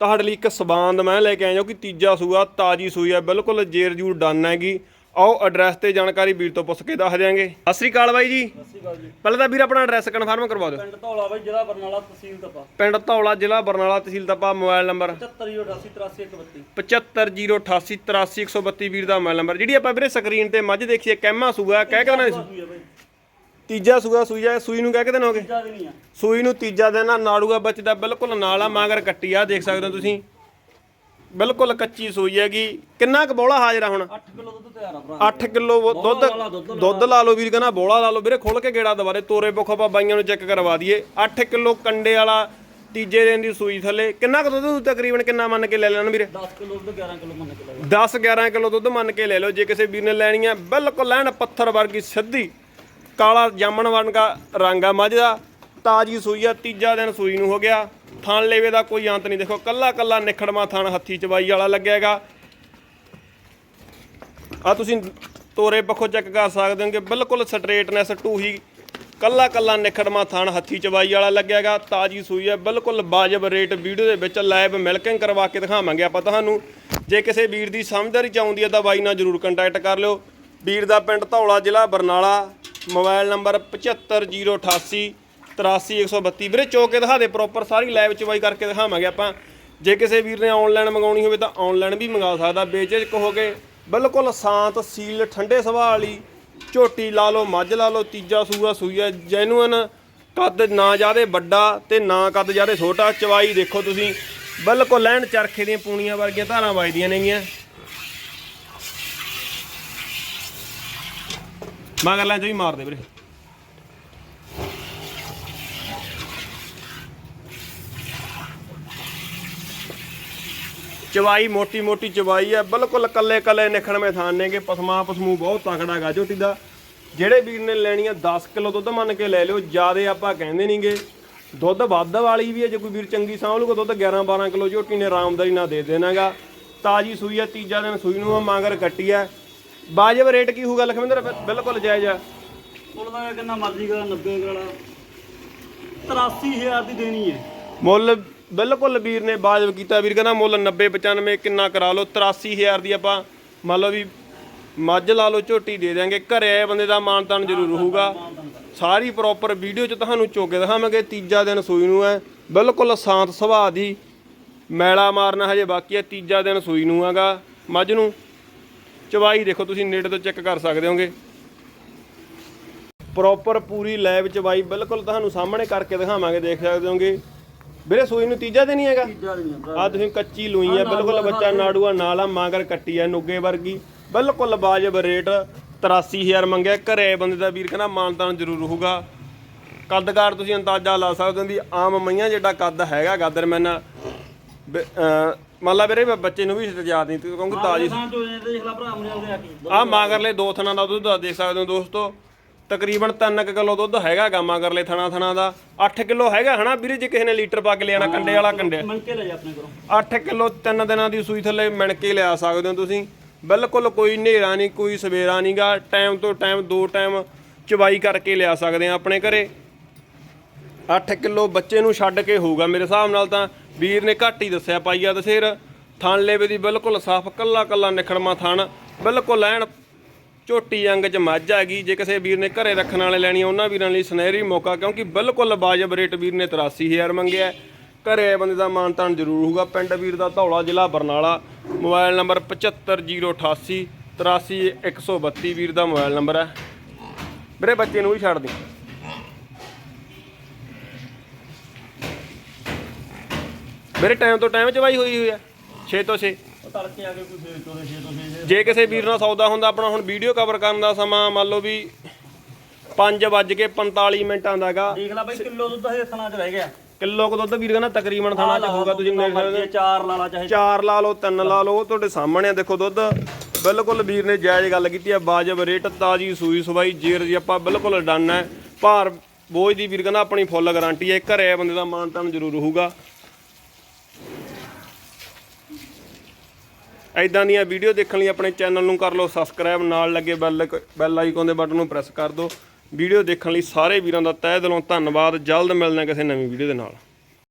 ਤੁਹਾਡੇ ਲਈ ਇੱਕ ਸਬਾਂਦ ਮੈਂ ਲੈ ਕੇ ਆਇਆ ਜੋ ਕਿ ਤੀਜਾ ਸੂਆ ਤਾਜੀ ਸੂਈ ਹੈ ਬਿਲਕੁਲ ਜੇਰ ਜੂਰ ਡਨ ਹੈਗੀ। ਆਓ ਐਡਰੈਸ ਤੇ ਜਾਣਕਾਰੀ ਵੀਰ ਤੋਂ ਪੁੱਛ ਕੇ ਦੱਸ ਦਿਆਂਗੇ। ਸਤਿ ਸ੍ਰੀ ਅਕਾਲ ਬਾਈ ਜੀ। ਸਤਿ ਸ਼੍ਰੀ ਅਕਾਲ ਜੀ। ਪਹਿਲਾਂ ਤਾਂ ਵੀਰ ਆਪਣਾ ਐਡਰੈਸ ਕਨਫਰਮ ਕਰਵਾ ਦਿਓ। ਪਿੰਡ ਧੌਲਾ ਬਾਈ ਜ਼ਿਲ੍ਹਾ ਬਰਨਾਲਾ ਤਹਿਸੀਲ ਤਪਾ। ਪਿੰਡ ਧੌਲਾ ਜ਼ਿਲ੍ਹਾ ਬਰਨਾਲਾ ਤਹਿਸੀਲ ਤਪਾ ਮੋਬਾਈਲ ਨੰਬਰ 78088 7508838132 ਵੀਰ ਦਾ ਮੋਬਾਈਲ ਨੰਬਰ। ਜਿਹੜੀ ਆਪਾਂ ਵੀਰੇ ਸਕਰੀਨ ਤੇ ਮੱਝ ਦੇਖੀਏ ਕੈਮਾ ਸੂਆ ਕਹਿ ਕੇ ਉਹਨਾਂ ਸੂਈ ਆ ਬਾਈ। ਤੀਜਾ ਸੂਆ ਸੂਈ ਆ ਸੂਈ ਨੂੰ ਕਹਿ ਕੇ ਹੋ ਗਏ ਜ਼ਿਆਦਾ ਵੀ ਨਹੀਂ ਆ। ਸੂਈ ਨੂੰ ਤੀਜਾ ਦਿਨ ਨਾੜੂਆ ਬੱਚਦਾ ਬਿਲਕੁਲ ਨਾਲ ਆ ਮਾਂਗਰ ਕੱਟੀ ਆ ਦੇਖ ਸਕਦੇ ਹੋ ਤੁਸੀਂ। ਬਿਲਕੁਲ ਕੱਚੀ ਸੂਈ ਹੈਗੀ। ਕਿੰਨਾ ਕੁ ਬੋਲਾ ਹਾਜ਼ਰ ਆ ਹੁਣ? 8 ਕਿਲੋ ਦੁੱਧ ਤਿਆਰ ਆ ਭਰਾ। 8 ਕਿਲੋ ਦੁੱਧ ਦੁੱਧ ਲਾ ਲਓ ਵੀਰ ਕਹਿੰਦਾ ਬੋਲਾ ਲਾ ਲਓ। ਵੀਰੇ ਖੁੱਲ ਕੇ ਗੇੜਾ ਦਵਾਰੇ ਤੋਰੇ ਬੁੱਖ ਆਪਾਂ ਬਾਈਆਂ ਨੂੰ ਚੈੱਕ ਕਰਵਾ ਦਈਏ। 8 ਕਿਲੋ ਕੰਡੇ ਵਾਲਾ ਤੀਜੇ ਦਿਨ ਦੀ ਸੂਈ ਥੱਲੇ। ਕਿੰਨਾ ਕੁ ਦੁੱਧ ਤਕਰੀਬਨ ਕਿੰਨਾ ਮੰਨ ਕੇ ਲੈ ਲੈਣ ਵੀਰੇ? 10 ਕਿਲੋ ਦੁੱਧ 11 ਕਿਲੋ ਮੰਨ ਕੇ ਲਾਇਆ 10 11 ਕਿਲੋ ਦੁੱਧ ਮੰਨ ਕੇ ਲੈ ਲਓ। ਜੇ ਕਿਸੇ ਵੀਰ ਨੇ ਲੈਣੀ ਆ ਬਿਲਕੁਲ ਲੈਣ ਪੱਥਰ ਵਰਗੀ ਸਿੱਧੀ ਕਾਲਾ ਜਾਮਣ ਵਰਗਾ ਰੰਗ ਆ ਮੱਝ ਦਾ, ਤਾਜੀ ਸੂਈ ਆ, ਤੀਜਾ ਦਿਨ ਸੂਈ ਨੂੰ ਹੋ ਗਿਆ। ਥਣ ਲੇਵੇ ਦਾ ਕੋਈ ਅੰਤ ਨਹੀਂ, ਦੇਖੋ, ਕੱਲਾ ਕੱਲਾ ਨਿਖੜਮਾ ਥਣ ਹੱਥੀ ਚਵਾਈ ਵਾਲਾ ਲੱਗਿਆਗਾ ਆ ਤੁਸੀਂ ਤੋਰੇ ਪੱਖੋਂ ਚੈੱਕ ਕਰ ਸਕਦੇ ਹੋ ਕਿ ਬਿਲਕੁਲ ਸਟ੍ਰੇਟਨੈਸ ਟੂਹੀ ਕੱਲਾ ਕੱਲਾ ਨਿਖੜਮਾ ਥਣ ਹੱਥੀ ਚਵਾਈ ਵਾਲਾ ਲੱਗਿਆਗਾ ਤਾਜੀ ਸੂਈ ਹੈ ਬਿਲਕੁਲ ਵਾਜਬ ਰੇਟ ਵੀਡੀਓ ਦੇ ਵਿੱਚ ਲਾਈਵ ਮਿਲਕਿੰਗ ਕਰਵਾ ਕੇ ਦਿਖਾਵਾਂਗੇ ਆਪਾਂ ਤੁਹਾਨੂੰ। ਜੇ ਕਿਸੇ ਵੀਰ ਦੀ ਸਮਝਦਾਰੀ ਚ ਆਉਂਦੀ ਹੈ ਤਾਂ ਬਾਈ ਨਾਲ ਜਰੂਰ ਕੰਟੈਕਟ ਕਰ ਲਿਓ। ਵੀਰ ਦਾ ਪਿੰਡ ਧੌਲਾ ਜ਼ਿਲ੍ਹਾ ਬਰਨਾਲਾ। ਮੋਬਾਈਲ ਨੰਬਰ 75088 83132 ਵੀਰੇ, ਚੋਕ ਕੇ ਦਿਖਾ ਦੇ ਪ੍ਰੋਪਰ ਸਾਰੀ ਲਾਈਵ ਚਵਾਈ ਕਰਕੇ ਦਿਖਾਵਾਂਗੇ ਆਪਾਂ। ਜੇ ਕਿਸੇ ਵੀਰ ਨੇ ਆਨਲਾਈਨ ਮੰਗਾਉਣੀ ਹੋਵੇ ਤਾਂ ਆਨਲਾਈਨ ਵੀ ਮੰਗਾ ਸਕਦਾ ਬੇਚੇਜ ਹੋ ਕੇ ਬਿਲਕੁਲ ਸ਼ਾਂਤ, ਸੀਲ, ਠੰਡੇ ਸੁਭਾਅ ਵਾਲੀ, ਝੋਟੀ ਲਾ ਲਓ, ਮੱਝ ਲਾ ਲਓ, ਤੀਜਾ ਸੂਆ ਸੂਈ ਹੈ ਜੈਨੂਅਨ ਕੱਦ ਨਾ ਜ਼ਿਆਦੇ ਵੱਡਾ ਤੇ ਨਾ ਕੱਦ ਜ਼ਿਆਦੇ ਛੋਟਾ, ਚਵਾਈ ਦੇਖੋ ਤੁਸੀਂ। ਬਿਲਕੁਲ ਲੈਣ ਚਰਖੇ ਦੀਆਂ ਪੂਣੀਆਂ ਵਰਗੀਆਂ ਧਾਰਾਂ ਵੱਜਦੀਆਂ ਨੇਗੀਆਂ। ਮਗਰ ਲੈ ਵੀ ਮਾਰ ਦੇ ਵੀਰੇ। ਚਵਾਈ, ਮੋਟੀ ਮੋਟੀ ਚਵਾਈ ਹੈ ਬਿਲਕੁਲ ਕੱਲੇ ਕੱਲੇ ਨਿਖਣਵੇਂ ਥਾਨ ਨੇਗੇ। ਪਸਮਾ ਪਸਮੂ ਬਹੁਤ ਤਕੜਾ ਗਾ ਝੋਟੀ ਦਾ। ਜਿਹੜੇ ਵੀਰ ਨੇ ਲੈਣੀ ਆ 10 ਕਿਲੋ ਦੁੱਧ ਮੰਨ ਕੇ ਲੈ ਲਿਓ, ਜਿਆਦੇ ਆਪਾਂ ਕਹਿੰਦੇ ਨਹੀਂਗੇ। ਦੁੱਧ ਵੱਧ ਵਾਲੀ ਵੀ ਹੈ ਜੇ ਕੋਈ ਵੀਰ ਚੰਗੀ ਸਾਂਭ ਲੂਗਾ ਦੁੱਧ 11 12 ਕਿਲੋ ਝੋਟੀ ਨੇ ਆਰਾਮਦਾਰੀ ਨਾਲ ਦੇ ਦੇਣਾਗਾ। ਤਾਜੀ ਸੂਈ ਆ, ਤੀਜਾ ਦਿਨ ਸੂਈ ਨੂੰ ਆ, ਮਾਂਗਰ ਕੱਟੀ ਆ। ਬਾਜਬ ਰੇਟ ਕੀ ਹੋਊਗਾ ਲਖਵਿੰਦਰ? ਬਿ- ਬਿਲਕੁਲ ਜਾਇਜ਼ ਆ। ਮੁੱਲ ਦਾ ਕਿੰਨਾ ਮਰਜ਼ੀ ਕਰਾ 90 ਵਾਲਾ 83000 ਦੀ ਦੇਣੀ ਹੈ। ਮੁੱਲ ਬਿਲਕੁਲ ਵੀਰ ਨੇ ਬਾਜਬ ਕੀਤਾ। ਵੀਰ ਕਹਿੰਦਾ ਮੁੱਲ 90 95 ਕਿੰਨਾ ਕਰਾ ਲਓ? 83000 ਦੀ ਆਪਾਂ ਮੰਨ ਲਓ ਵੀ ਮੱਝ ਲਾ ਲਓ ਝੋਟੀ ਦੇ ਦਿਆਂਗੇ। ਘਰੇ ਆਏ ਬੰਦੇ ਦਾ ਮਾਨਤਾਨ ਜ਼ਰੂਰ ਹੋਊਗਾ। ਸਾਰੀ ਪ੍ਰੋਪਰ ਵੀਡੀਓ ਚ ਤੁਹਾਨੂੰ ਚੋਕੇ ਦਿਖਾਵਾਂਗੇ। ਤੀਜਾ ਦਿਨ ਸੂਈ ਨੂੰ ਹੈ। ਬਿਲਕੁਲ ਸ਼ਾਂਤ ਸੁਭਾਅ ਦੀ ਮੈਲਾ ਮਾਰਨਾ ਹਜੇ ਬਾਕੀ ਹੈ। ਤੀਜਾ ਦਿਨ ਸੂਈ ਨੂੰ ਹੈਗਾ। ਮੱਝ ਨੂੰ ਚਵਾਈ ਦੇਖੋ ਤੁਸੀਂ ਨੇੜੇ ਤੋਂ ਚੈੱਕ ਕਰ ਸਕਦੇ ਹੋਗੇ। ਪ੍ਰੋਪਰ ਪੂਰੀ ਲੈਬ ਚਵਾਈ ਬਿਲਕੁਲ ਤੁਹਾਨੂੰ ਸਾਹਮਣੇ ਕਰਕੇ ਦਿਖਾਵਾਂਗੇ ਦੇਖ ਸਕਦੇ ਹੋਗੇ। ਵੀਰੇ ਸੂਈ ਨੂੰ ਤੀਜਾ ਦਿਨ ਹੀ ਹੈਗਾ? ਨਹੀਂ ਆ ਤੁਸੀਂ ਕੱਚੀ ਲੂਈ ਆ ਬਿਲਕੁਲ ਬੱਚਾ ਨਾੜੂਆ ਨਾਲ ਆ ਮਾਂਗਰ ਕੱਟੀ ਆ ਨੁੱਗੇ ਵਰਗੀ। ਬਿਲਕੁਲ ਵਾਜਬ ਰੇਟ 83000 ਮੰਗਿਆ। ਘਰੇ ਬੰਦੇ ਦਾ ਵੀਰ ਕਹਿੰਦਾ ਮਾਨਤਾਨ ਜ਼ਰੂਰ ਹੋਊਗਾ। ਕੱਦਕਾਰ ਤੁਸੀਂ ਅੰਦਾਜ਼ਾ ਲਾ ਸਕਦੇ ਹੋ ਵੀ ਆਮ ਮਈਆਂ ਜਿਹੜਾ ਕੱਦ ਹੈਗਾ ਗਾਦਰ ਮੈਨਾਂ ਲਾ ਵੀਰੇ ਬੱਚੇ ਨੂੰ ਵੀ ਯਾਦ ਨਹੀਂ ਕਿਉਂਕਿ ਤਾਜੀ ਸਾਂ ਚੋ ਜਾਂਦੇ ਦੇਖ ਲੈ ਭਰਾ ਮੇਰੇ ਉਹਦੇ ਆ ਕੀ। ਆ ਮਾਗਰਲੇ ਦੋ ਥਣਾ ਦਾ ਦੁੱਧ ਦੇਖ ਸਕਦੇ ਹੋ ਦੋਸਤੋ। ਤਕਰੀਬਨ 3 ਕਿਲੋ ਦੁੱਧ ਹੈਗਾ ਗਾ ਮਾਗਰਲੇ ਥਣਾ ਥਣਾ ਦਾ। 8 ਕਿਲੋ ਹੈਗਾ ਹਨਾ ਵੀਰੇ ਜੇ ਕਿਸੇ ਨੇ ਲੀਟਰ ਪਾ ਕੇ ਲਿਆਣਾ ਕੰਡੇ ਵਾਲਾ ਕੰਡੇ। ਕੇ ਲੈ ਜਾ ਆਪਣੇ ਕੋਲੋਂ। 8 ਕਿਲੋ ਤਿੰਨ ਦਿਨਾਂ ਦੀ ਸੂਈ ਥੱਲੇ ਮਿਣ ਕੇ ਲਿਆ ਸਕਦੇ ਹੋ ਤੁਸੀਂ। ਬਿਲਕੁਲ ਕੋਈ ਹਨੇਰਾ ਨਹੀਂ ਕੋਈ ਸਵੇਰਾ ਨਹੀਂਗਾ ਟਾਈਮ ਤੋਂ ਟਾਈਮ ਦੋ ਟਾਈਮ ਚਵਾਈ ਕਰਕੇ ਲਿਆ ਸਕਦੇ ਆ ਆਪਣੇ ਘਰੇ। 8 ਕਿਲੋ ਬੱਚੇ ਨੂੰ ਛੱਡ ਕੇ ਹੋਊਗਾ ਮੇਰੇ ਹਿਸਾਬ ਨਾਲ ਤਾਂ। ਵੀਰ ਨੇ ਘੱਟ ਹੀ ਦੱਸਿਆ ਪਾਈਆ ਦਸੇਰ ਥਣ ਲੇਵੇ ਦੀ ਬਿਲਕੁਲ ਸਾਫ਼, ਕੱਲਾ ਕੱਲਾ ਨਿਖੜਮਾ ਥਣ, ਬਿਲਕੁਲ ਐਨ ਝੋਟੀ ਅੰਗ ਚ ਮੱਝ ਹੈਗੀ ਜੇ ਕਿਸੇ ਵੀਰ ਨੇ ਘਰੇ ਰੱਖਣ ਵਾਲੇ ਲੈਣੀ ਉਹਨਾਂ ਵੀਰਾਂ ਲਈ ਸੁਨਹਿਰੀ ਮੌਕਾ, ਕਿਉਂਕਿ ਬਿਲਕੁਲ ਵਾਜਬ ਰੇਟ ਵੀਰ ਨੇ 83000 ਮੰਗਿਆ। ਹੈ। ਘਰੇ ਬੰਦੇ ਦਾ ਮਾਨਤਾਨ ਜ਼ਰੂਰ ਹੋਊਗਾ। ਪਿੰਡ ਵੀਰ ਦਾ ਧੌਲਾ ਜ਼ਿਲ੍ਹਾ ਬਰਨਾਲਾ, ਮੋਬਾਈਲ ਨੰਬਰ 75088 83132 ਵੀਰ ਦਾ ਮੋਬਾਈਲ ਨੰਬਰ ਹੈ। ਮੇਰੇ ਬੱਚੇ ਨੂੰ ਵੀ ਛੱਡ ਦੇ। ਮੇਰੇ ਟਾਈਮ ਤੋਂ ਟਾਈਮ ਚਵਾਈ ਹੋਈ ਹੋਈ ਹੈ 6 ਤੋਂ 6 ਉਹ ਤੜਕੇ ਆ ਕੇ ਕੋਈ ਫੇਰ ਚੋਰੇ ਛੇ ਤੋਂ ਛੇ। ਜੇ ਕਿਸੇ ਵੀਰ ਨਾਲ ਸੌਦਾ ਹੁੰਦਾ ਆਪਣਾ ਹੁਣ ਵੀਡੀਓ ਕਵਰ ਕਰਨ ਦਾ ਸਮਾਂ ਮੰਨ ਲਓ ਵੀ 5 ਵੱਜ ਕੇ 45 ਮਿੰਟਾਂ ਦਾਗਾ ਦੇਖ ਲੈ ਬਾਈ ਕਿਲੋ ਦੁੱਧ ਹਜੇ ਥਣਾ ਚ ਰਹਿ ਗਿਆ। ਕਿਲੋ ਕੁ ਦੁੱਧ ਵੀਰ ਕਹਿੰਦਾ ਤਕਰੀਬਨ ਥਾਣਾ ਚ ਹੋਊਗਾ ਤੁਸੀਂ ਦੇਖ ਸਕਦੇ। ਚਾਰ ਲਾ ਲਾ ਚਾਹੇ ਚਾਰ ਲਾ ਲਓ ਤਿੰਨ ਲਾ ਲਓ ਤੁਹਾਡੇ ਸਾਹਮਣੇ ਆ ਦੇਖੋ ਦੁੱਧ। ਬਿਲਕੁਲ ਵੀਰ ਨੇ ਜਾਇਜ਼ ਗੱਲ ਕੀਤੀ ਹੈ ਬਾਜਬ ਰੇਟ ਤਾਜੀ ਸੂਈ ਸਵਾਈ ਜੇਰ ਜੀ ਆਪਾਂ ਬਿਲਕੁਲ ਡਨ ਹੈ ਭਾਰ ਬੋਝ ਦੀ ਵੀਰ ਕਹਿੰਦਾ ਆਪਣੀ ਫੁੱਲ ਗਾਰੰਟੀ ਹੈ ਘਰੇ ਬੰਦੇ ਦਾ ਮਾਨ ਤਾਨ ਜ਼ਰੂਰ ਹੋਊਗਾ। ਐਦਾਂ ਦੀਆਂ ਵੀਡੀਓ ਦੇਖਣ ਲਈ ਆਪਣੇ ਚੈਨਲ ਨੂੰ ਕਰ ਲਓ ਸਬਸਕ੍ਰਾਈਬ ਨਾਲ ਲੱਗੇ ਬੈਲ ਬੈਲ ਆਈਕਨ ਦੇ ਬਟਨ ਨੂੰ ਪ੍ਰੈਸ ਕਰ ਦਿਓ। ਵੀਡੀਓ ਦੇਖਣ ਲਈ ਸਾਰੇ ਵੀਰਾਂ ਦਾ ਤਹਿ ਦਿਲੋਂ ਧੰਨਵਾਦ। ਜਲਦ ਮਿਲਦੇ ਕਿਸੇ ਨਵੀਂ ਵੀਡੀਓ ਦੇ ਨਾਲ।